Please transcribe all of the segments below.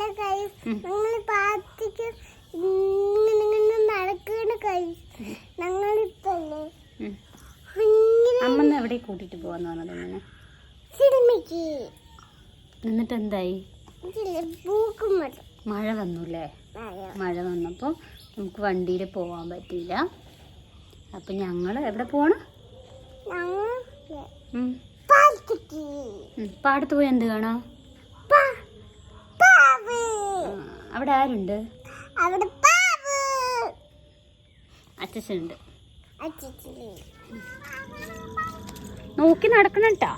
Hello guys ഞങ്ങൾ പാർട്ടിക്ക് ഇങ്ങനെ നടക്കുന്ന ഗൈസ് ഞങ്ങളിപ്പല്ലേ? അമ്മന്ന് എവിടെ കൂട്ടിട്ട് പോവാന്ന് പറഞ്ഞത് അങ്ങനെ സിനിമയ്ക്ക്. എന്നിട്ട് എന്തായി മഴ വന്നുല്ലേ? മഴ. വന്നപ്പോൾ നമുക്ക് വണ്ടിയിൽ പോവാൻ പറ്റിയില്ല. അപ്പം ഞങ്ങൾ എവിടെ പോകണം. പാടത്ത് പോയി എന്ത് കാണാം? അവിടെ ആരുണ്ട് അവിടെ അച്ഛനുണ്ട് നോക്കി നടക്കണം കേട്ടാ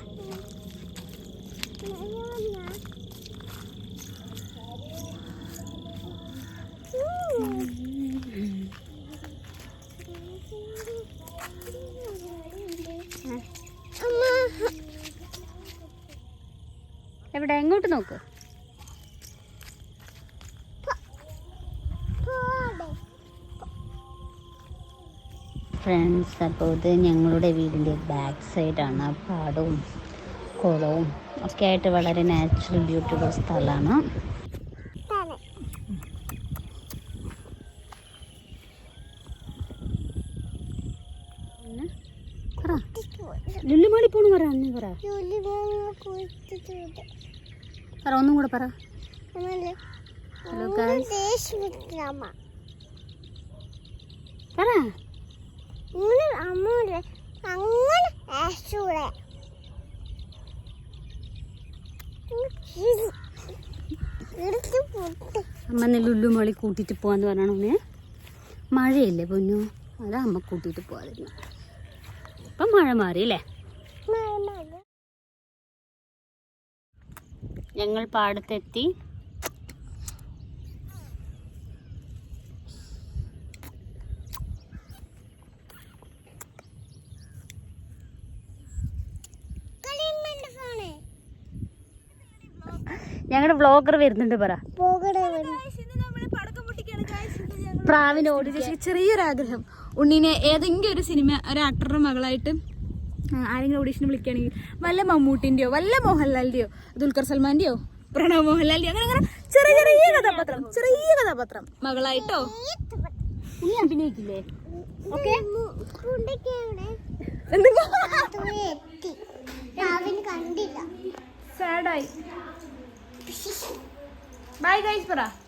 എവിടെ എങ്ങോട്ട് നോക്ക് ഫ്രണ്ട്സ് അപ്പോൾ ഇത് ഞങ്ങളുടെ വീടിന്റെ ബാക്ക് സൈഡാണ് പാടവും കുളവും ഒക്കെ ആയിട്ട് വളരെ നാച്ചുറൽ ബ്യൂട്ടിഫുൾ സ്ഥലമാണ്. ലുല്ലുമാളി പോണു പറ അന്നേ പറ. പറ ഒന്നും കൂടെ പറ. ഹലോ പറ. അമ്മൂടെ അങ്ങനെ ആശൂടെ അമ്മ ലുല്ലു മോളി കൂട്ടിയിട്ട് പോവാന്ന് പറഞ്ഞാണോനെ മഴയല്ലേ പൊന്നു? അതാ അമ്മ കൂട്ടിയിട്ട് പോവാതിരുന്നു. ഇപ്പം മഴ മാറിയില്ലേ ഞങ്ങൾ പാടത്തെത്തി. ഞങ്ങളുടെ വ്ളോഗർ വരുന്നുണ്ട് പറ. പ്രാവിനോട് ചെറിയൊരു ആഗ്രഹം ഉണ്ണിനെ ഏതെങ്കിലും ഒരു സിനിമ ഒരു ആക്ടറുടെ മകളായിട്ട് ആരെങ്കിലും ഓഡീഷന് വിളിക്കുകയാണെങ്കിൽ വല്ല മമ്മൂട്ടിന്റെയോ വല്ല മോഹൻലാലിന്റെയോ ദുൽഖർ സൽമാന്റെയോ പ്രണവ് മോഹൻലാലിന്റെയോ അങ്ങനെ അങ്ങനെ ചെറിയ ചെറിയ കഥാപാത്രം ചെറിയ കഥാപാത്രം മകളായിട്ടോ? നീ അഭിനയിക്കില്ലേ? ഓക്കെ? കണ്ടില്ല. സാഡായി Bye guys, brah.